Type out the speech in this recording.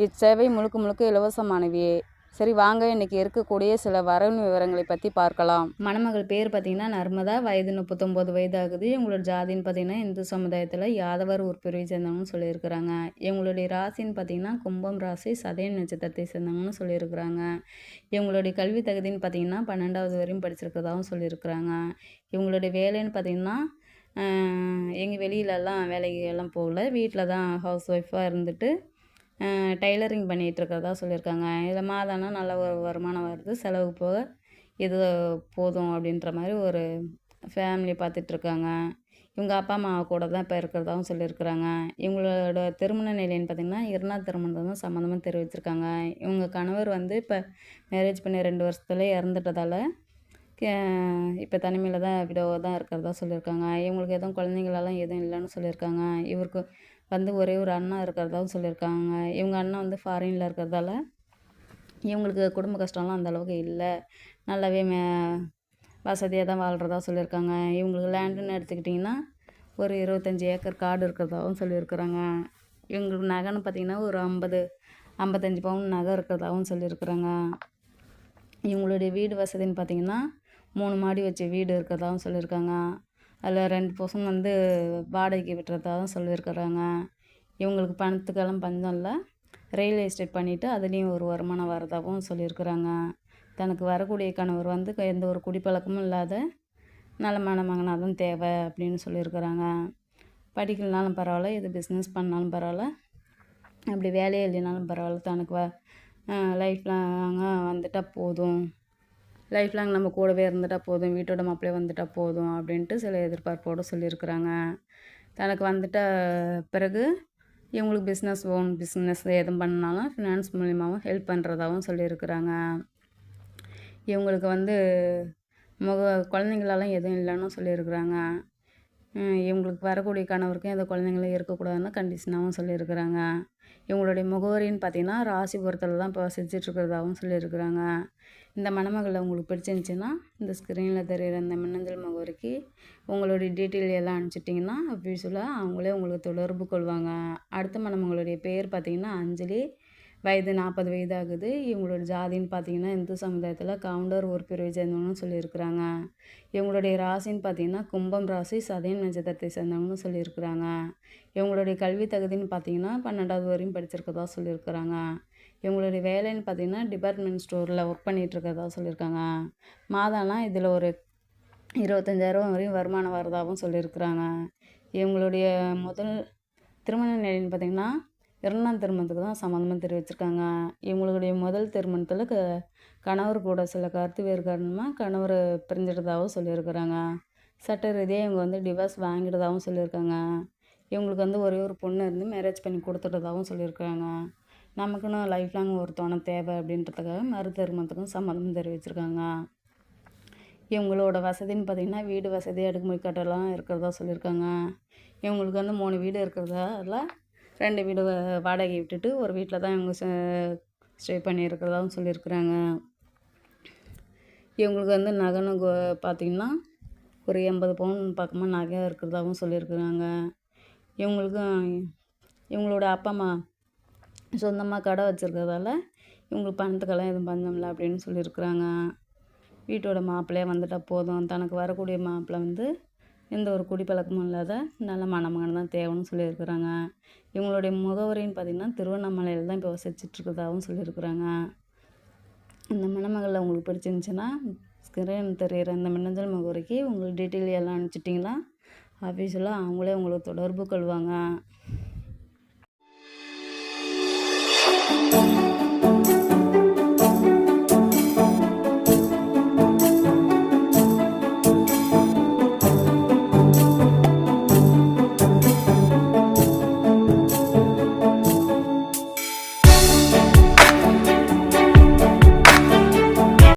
இச்சேவை முழுக்க முழுக்க இலவசமானவையே. சரி வாங்க. இன்றைக்கி இருக்கக்கூடிய சில வரவு விவரங்களை பற்றி பார்க்கலாம். மணமகள் பேர் பார்த்திங்கன்னா நர்மதா. வயது முப்பத்தொம்போது வயது ஆகுது இவங்களோட ஜாதின்னு பார்த்திங்கன்னா இந்து சமுதாயத்தில் யாதவர் உட்பிரிவை சேர்ந்தவங்கன்னு சொல்லியிருக்கிறாங்க. இவங்களுடைய ராசின்னு பார்த்திங்கன்னா கும்பம் ராசி சதயம் நட்சத்திரத்தை சேர்ந்தவங்கன்னு சொல்லியிருக்கிறாங்க. இவங்களுடைய கல்வி தகுதின்னு பார்த்திங்கன்னா பன்னெண்டாவது வரையும் படிச்சிருக்கிறதாகவும் சொல்லியிருக்கிறாங்க. இவங்களுடைய வேலைன்னு பார்த்திங்கன்னா எங்கள் வெளியிலலாம் வேலைக்கு எல்லாம் போகல. வீட்டில் தான் ஹவுஸ் ஒய்ஃபாக இருந்துட்டு டைலரிங் பண்ணிகிட்ருக்கிறதா சொல்லியிருக்காங்க. இதில் மாதானா நல்ல ஒரு வருமானம் வருது. செலவுக்கு போக இது போதும் அப்படின்ற மாதிரி ஒரு ஃபேமிலி பார்த்துட்ருக்காங்க. இவங்க அப்பா அம்மா கூட தான் இப்போ இருக்கிறதாகவும் சொல்லியிருக்கிறாங்க. இவங்களோட திருமண நிலைன்னு பார்த்திங்கன்னா இரண்டாம் திருமணத்தை தான் சம்மந்தமாக தெரிவிச்சிருக்காங்க. இவங்க கணவர் வந்து இப்போ மேரேஜ் பண்ணி ரெண்டு வருஷத்துல இறந்துட்டதால இப்போ தனிமையில் தான் விடோவாக தான் இருக்கிறதா சொல்லியிருக்காங்க. இவங்களுக்கு எதுவும் குழந்தைங்களெல்லாம் எதுவும் இல்லைன்னு சொல்லியிருக்காங்க. இவருக்கு வந்து ஒரே ஒரு அண்ணா இருக்கிறதாவும் சொல்லியிருக்காங்க. இவங்க அண்ணன் வந்து ஃபாரினில் இருக்கிறதால இவங்களுக்கு குடும்ப கஷ்டம்லாம் அந்தளவுக்கு இல்லை. நல்லாவே மே வசதியாக தான் வாழ்கிறதா சொல்லியிருக்காங்க. இவங்களுக்கு லேண்டுன்னு எடுத்துக்கிட்டிங்கன்னா ஒரு இருபத்தஞ்சி ஏக்கர் காடு இருக்கிறதாகவும் சொல்லியிருக்கிறாங்க. இவங்களுக்கு நகைன்னு பார்த்திங்கன்னா ஒரு ஐம்பது ஐம்பத்தஞ்சு பவுன் நகை இருக்கிறதாகவும் சொல்லியிருக்கிறாங்க. இவங்களுடைய வீடு வசதின்னு பார்த்திங்கன்னா மூணு மாடி வச்ச வீடு இருக்கிறதாகவும் சொல்லியிருக்காங்க. அதில் ரெண்டு பசங்க வந்து வாடகைக்கு விட்டுறதாகவும் சொல்லியிருக்கிறாங்க. இவங்களுக்கு பணத்துக்கெல்லாம் பஞ்சம் இல்லை. ரியல் எஸ்டேட் பண்ணிவிட்டு அதுலேயும் ஒரு வருமானம் வரதாகவும் சொல்லியிருக்கிறாங்க. தனக்கு வரக்கூடிய கணவர் வந்து எந்த ஒரு குடிப்பழக்கமும் இல்லாத நல்ல மகனாக தான் தேவை அப்படின்னு சொல்லியிருக்கிறாங்க. படிக்கலனாலும் பரவாயில்ல இது பிஸ்னஸ் பண்ணாலும் பரவாயில்ல அப்படி வேலையே இல்லைனாலும் பரவாயில்ல தனக்கு வ லைஃப் லாங்காக வந்துட்டால் போதும். லைஃப் லாங் நம்ம கூடவே இருந்துட்டால் போதும் வீட்டோட மாப்பிளே வந்துட்டால் போதும் அப்படின்ட்டு சில எதிர்பார்ப்போடு சொல்லியிருக்கிறாங்க. தனக்கு வந்துட்ட பிறகு இவங்களுக்கு பிஸ்னஸ் ஓன் பிஸ்னஸ் எதுவும் பண்ணாலும் ஃபினான்ஸ் மூலியமாகவும் ஹெல்ப் பண்ணுறதாகவும் சொல்லியிருக்கிறாங்க. இவங்களுக்கு வந்து முக குழந்தைங்களெல்லாம் எதுவும் இல்லைன்னு சொல்லியிருக்கிறாங்க. இவங்களுக்கு வரக்கூடிய கணவருக்கும் எந்த குழந்தைங்களும் இருக்கக்கூடாதுன்னு கண்டிஷனாகவும் சொல்லியிருக்கிறாங்க. இவங்களுடைய முகவரின்னு பார்த்தீங்கன்னா ராசிபுரத்தில் தான் இப்போ செஞ்சிட்ருக்கிறதாகவும் சொல்லியிருக்கிறாங்க. இந்த மணமகளை உங்களுக்கு பிடிச்சிருந்துச்சின்னா இந்த ஸ்க்ரீனில் தெரிகிற இந்த மின்னஞ்சல் முகவரிக்கு உங்களுடைய டீட்டெயில் எல்லாம் அனுப்பிச்சிட்டிங்கன்னா அஃபீஷியலாக அவங்களே உங்களுக்கு தொடர்பு கொள்வாங்க. அடுத்த மணமகளுடைய பேர் பார்த்திங்கன்னா அஞ்சலி. வயது நாற்பது வயது ஆகுது இவங்களோட ஜாதின்னு பார்த்தீங்கன்னா இந்து சமுதாயத்தில் கவுண்டர் ஒரு பிரிவை சேர்ந்தவங்கன்னு சொல்லியிருக்கிறாங்க. இவங்களுடைய ராசின்னு பார்த்தீங்கன்னா கும்பம் ராசி சதயம் நட்சத்திரத்தை சேர்ந்தவங்கன்னு சொல்லியிருக்கிறாங்க. இவங்களுடைய கல்வி தகுதின்னு பார்த்தீங்கன்னா பன்னெண்டாவது வரையும் படிச்சிருக்கதா சொல்லியிருக்கிறாங்க. இவங்களுடைய வேலைன்னு பார்த்தீங்கன்னா டிபார்ட்மெண்ட் ஸ்டோரில் ஒர்க் பண்ணிகிட்ருக்கதா சொல்லியிருக்காங்க. மாதானா இதில் ஒரு இருபத்தஞ்சாயிரம் வரையும் வருமானம் வரதாகவும் சொல்லியிருக்கிறாங்க. இவங்களுடைய முதல் திருமண நிலைன்னு பார்த்திங்கன்னா இரண்டாம் திருமணத்துக்கு தான் சம்மந்தமாக தெரிவிச்சிருக்காங்க. இவங்களுடைய முதல் திருமணத்தில் க கணவர் கூட சில கருத்து வேறு காரணமாக கணவர் பிரிஞ்சிட்டதாகவும் சொல்லியிருக்கிறாங்க. சட்ட ரீதியாக இவங்க வந்து டிவோர்ஸ் வாங்கிட்டதாகவும் சொல்லியிருக்காங்க. இவங்களுக்கு வந்து ஒரே ஒரு பொண்ணு இருந்து மேரேஜ் பண்ணி கொடுத்துட்டதாகவும் சொல்லியிருக்காங்க நமக்குன்னு லைஃப் லாங் ஒரு துணை தேவை அப்படின்றதுக்காக மறு திருமணத்துக்கும் சம்மந்தம் தெரிவிச்சிருக்காங்க. இவங்களோட வசதின்னு பார்த்திங்கன்னா வீடு வசதி அடுக்குமுறை கட்டலாம் இருக்கிறதா சொல்லியிருக்காங்க. இவங்களுக்கு வந்து மூணு வீடு இருக்கிறதால ரெண்டு வீடு வாடகை விட்டுட்டு ஒரு வீட்டில் தான் இவங்க ஸ்டே பண்ணியிருக்கிறதாகவும் சொல்லியிருக்கிறாங்க. இவங்களுக்கு வந்து நகைன்னு பார்த்திங்கன்னா ஒரு எண்பது பவுன் பக்கமாக நகை இருக்கிறதாகவும் சொல்லியிருக்கிறாங்க. இவங்களுக்கும் இவங்களோட அப்பா அம்மா சொந்தமாக கடை வச்சுருக்கிறதால இவங்களுக்கு பணத்துக்கெல்லாம் எதுவும் பஞ்சமில்லை அப்படின்னு சொல்லியிருக்கிறாங்க. வீட்டோட மாப்பிள்ளையே வந்துட்டால் போதும். தனக்கு வரக்கூடிய மாப்பிள்ளை வந்து எந்த ஒரு குடிப்பழக்கமும் இல்லாத நல்ல மணமகன் தான் தேவைன்னு சொல்லியிருக்கிறாங்க. இவங்களுடைய முகவரின்னு பார்த்திங்கன்னா திருவண்ணாமலையில் தான் இப்போ வசிச்சிட்ருக்கதாகவும் சொல்லியிருக்கிறாங்க. இந்த மணமகளில் உங்களுக்கு பிடிச்சிருந்துச்சின்னா ஸ்கிரீன் தெரிகிற இந்த மின்னஞ்சல் முகவரிக்கு உங்களுக்கு டீட்டெயில் எல்லாம் அனுப்பிச்சிட்டிங்கன்னா ஆஃபீஸில் அவங்களே உங்களுக்கு தொடர்பு கொள்வாங்க.